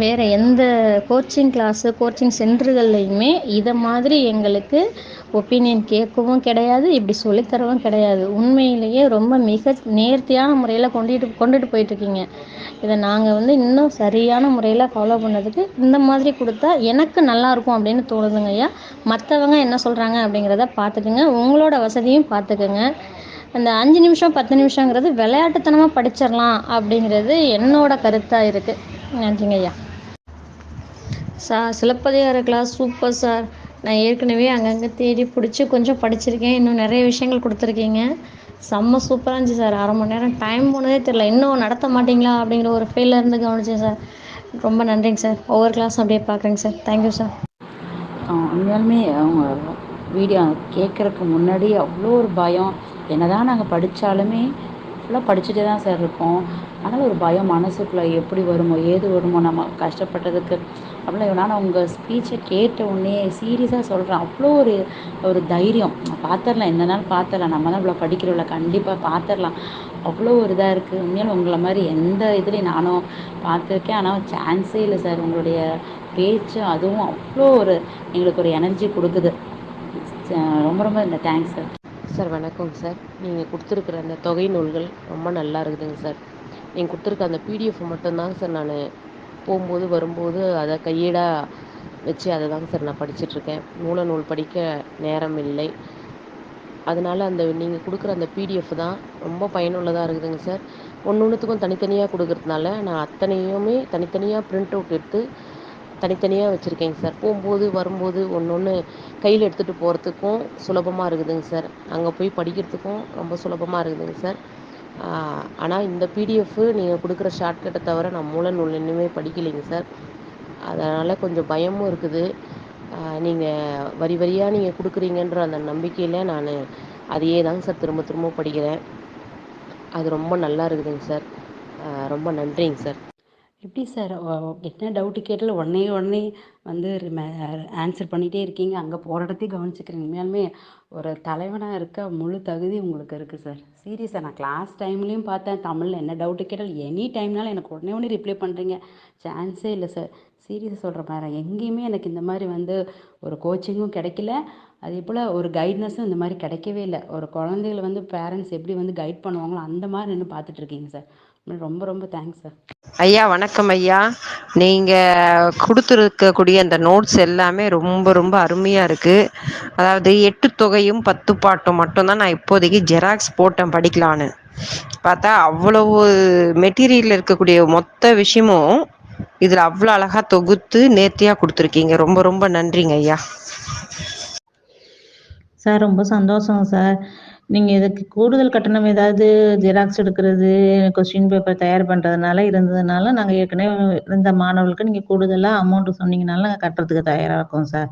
வேறு எந்த coaching class coaching சென்டர்கள்லையுமே இதை மாதிரி எங்களுக்கு ஒப்பீனியன் கேட்கவும் கிடையாது இப்படி சொல்லித்தரவும் கிடையாது. உண்மையிலேயே ரொம்ப மிக நேர்த்தியான முறையில் கொண்டுட்டு கொண்டுட்டு போயிட்டுருக்கீங்க. இதை நாங்கள் வந்து இன்னும் சரியான முறையில் ஃபாலோ பண்ணதுக்கு இந்த மாதிரி கொடுத்தா எனக்கு நல்லாயிருக்கும் அப்படின்னு தோணுதுங்க ஐயா. மற்றவங்க என்ன சொல்கிறாங்க அப்படிங்கிறத பார்த்துக்குங்க. உங்களோட வசதியும் பார்த்துக்குங்க. அந்த அஞ்சு நிமிஷம் பத்து நிமிஷங்கிறது விளையாட்டுத்தனமாக படிச்சிடலாம் அப்படிங்கிறது என்னோட கருத்தாக இருக்குது நன்றிங்க ஐயா. சார் சிலப்பதிகார கிளாஸ் சூப்பர் சார். நான் ஏற்கனவே அங்கங்கே தேடி பிடிச்சி கொஞ்சம் படிச்சிருக்கேன். இன்னும் நிறைய விஷயங்கள் கொடுத்துருக்கீங்க. செம்ம சூப்பராக இருந்துச்சு சார். அரை மணி நேரம் டைம் போனதே தெரில இன்னும் நடத்த மாட்டிங்களா அப்படிங்கிற ஒரு ஃபீலில் இருந்து கவனிச்சேன் சார். ரொம்ப நன்றிங்க சார். ஒவ்வொரு கிளாஸும் அப்படியே பார்க்குறேங்க சார். Thank you sir. உண்மையாலுமே அவங்க வீடியோ கேட்குறக்கு முன்னாடி அவ்வளோ ஒரு பயம். என்ன தான் நாங்கள் படித்தாலுமே ஃபுல்லாக படிச்சுட்டே தான் சார் இருக்கோம் அதனால் ஒரு பயம் மனசுக்குள்ளே எப்படி வருமோ ஏது வருமோ நம்ம கஷ்டப்பட்டதுக்கு அப்படிலாம் நான் உங்கள் ஸ்பீச்சை கேட்ட உடனே சீரியஸாக சொல்கிறேன் அவ்வளோ ஒரு ஒரு தைரியம். பார்த்துடலாம் எந்த நாள் பார்த்துடலாம் நம்ம தான் இவ்வளோ படிக்கிறோம்ல கண்டிப்பாக பார்த்துர்லாம் அவ்வளோ ஒரு இதாக இருக்குது உண்மையாலும் உங்களை மாதிரி எந்த இதுலேயும் நானும் பார்த்துருக்கேன். ஆனால் சான்ஸே இல்லை சார் உங்களுடைய பேச்சு அதுவும் அவ்வளோ ஒரு எங்களுக்கு ஒரு எனர்ஜி கொடுக்குது. ரொம்ப ரொம்ப இந்த தேங்க்ஸ் சார் சார் வணக்கங்க சார். நீங்கள் கொடுத்துருக்குற அந்த தொகை நூல்கள் ரொம்ப நல்லா இருக்குதுங்க சார். நீங்கள் கொடுத்துருக்க அந்த பிடிஎஃப் மட்டும்தாங்க சார் நான் போகும்போது வரும்போது அதை கையேடாக வச்சு அதை தாங்க சார் நான் படிச்சிட்ருக்கேன். மூல நூல் படிக்க நேரம் இல்லை. அதனால் அந்த நீங்கள் கொடுக்குற அந்த பிடிஎஃப் தான் ரொம்ப பயனுள்ளதாக இருக்குதுங்க சார். ஒன்று ஒன்றுத்துக்கும் தனித்தனியாக கொடுக்குறதுனால நான் அத்தனையுமே தனித்தனியாக பிரிண்ட் அவுட் எடுத்து தனித்தனியாக வச்சுருக்கேங்க சார். போகும்போது வரும்போது ஒன்று ஒன்று கையில் எடுத்துகிட்டு போகிறதுக்கும் சுலபமாக இருக்குதுங்க சார். அங்கே போய் படிக்கிறதுக்கும் ரொம்ப சுலபமாக இருக்குதுங்க சார். ஆனால் இந்த பிடிஎஃப்பு நீங்கள் கொடுக்குற ஷார்ட்கட்டை தவிர நான் மூல நூல் இன்னுமே படிக்கலைங்க சார். அதனால் கொஞ்சம் பயமும் இருக்குது. நீங்கள் வரி வரியாக நீங்கள் கொடுக்குறீங்கன்ற அந்த நம்பிக்கையில் நான் அதையே தாங்க சார் திரும்ப திரும்ப படிக்கிறேன். அது ரொம்ப நல்லா இருக்குதுங்க சார். ரொம்ப நன்றிங்க சார். எப்படி சார்? என்ன டவுட்டு கேட்டாலும் உடனே உடனே வந்து ஆன்சர் பண்ணிகிட்டே இருக்கீங்க. அங்கே போகிற இடத்தையும் கவனிச்சுக்கிறீங்க உண்மையாலுமே ஒரு தலைவனாக இருக்க முழு தகுதி உங்களுக்கு இருக்குது சார். சீரியஸாக நான் கிளாஸ் டைம்லேயும் பார்த்தேன். தமிழில் என்ன டவுட்டு கேட்டாலும் எனி டைம்னாலும் எனக்கு உடனே உடனே ரிப்ளை பண்ணுறீங்க சான்ஸே இல்லை சார். சீரியஸாக சொல்கிற மாதிரி எங்கேயுமே எனக்கு இந்த மாதிரி வந்து ஒரு கோச்சிங்கும் கிடைக்கல. அதே போல் ஒரு கைட்னஸும் இந்த மாதிரி கிடைக்கவே இல்லை. ஒரு குழந்தைகளை வந்து பேரண்ட்ஸ் எப்படி வந்து கைட் பண்ணுவாங்களோ அந்த மாதிரி நின்று பார்த்துட்ருக்கீங்க சார் ரொம்ப ரொம்ப தேங்க்ஸ் சார் ஐயா வணக்கம் ஐயா. நீங்கள் கொடுத்துருக்கக்கூடிய அந்த நோட்ஸ் எல்லாமே ரொம்ப ரொம்ப அருமையாக இருக்குது அதாவது எட்டு தொகையும் பத்து பாட்டும் மட்டும்தான் நான் இப்போதைக்கு ஜெராக்ஸ் போட்டேன் படிக்கலான்னு பார்த்தா அவ்வளவு மெட்டீரியலில் இருக்கக்கூடிய மொத்த விஷயமும் இதில் அவ்வளோ அழகாக தொகுத்து நேர்த்தியாக கொடுத்துருக்கீங்க. ரொம்ப ரொம்ப நன்றிங்க ஐயா. சார் ரொம்ப சந்தோஷம் சார். நீங்கள் இதுக்கு கூடுதல் கட்டணம் ஏதாவது ஜெராக்ஸ் எடுக்கிறது கொஸ்டின் பேப்பர் தயார் பண்ணுறதுனால இருந்ததுனால நாங்கள் ஏற்கனவே இருந்த மாணவர்களுக்கு நீங்கள் கூடுதலாக அமௌண்ட்டு சொன்னீங்கனால நாங்கள் கட்டுறதுக்கு தயாராக இருக்கோம் சார்.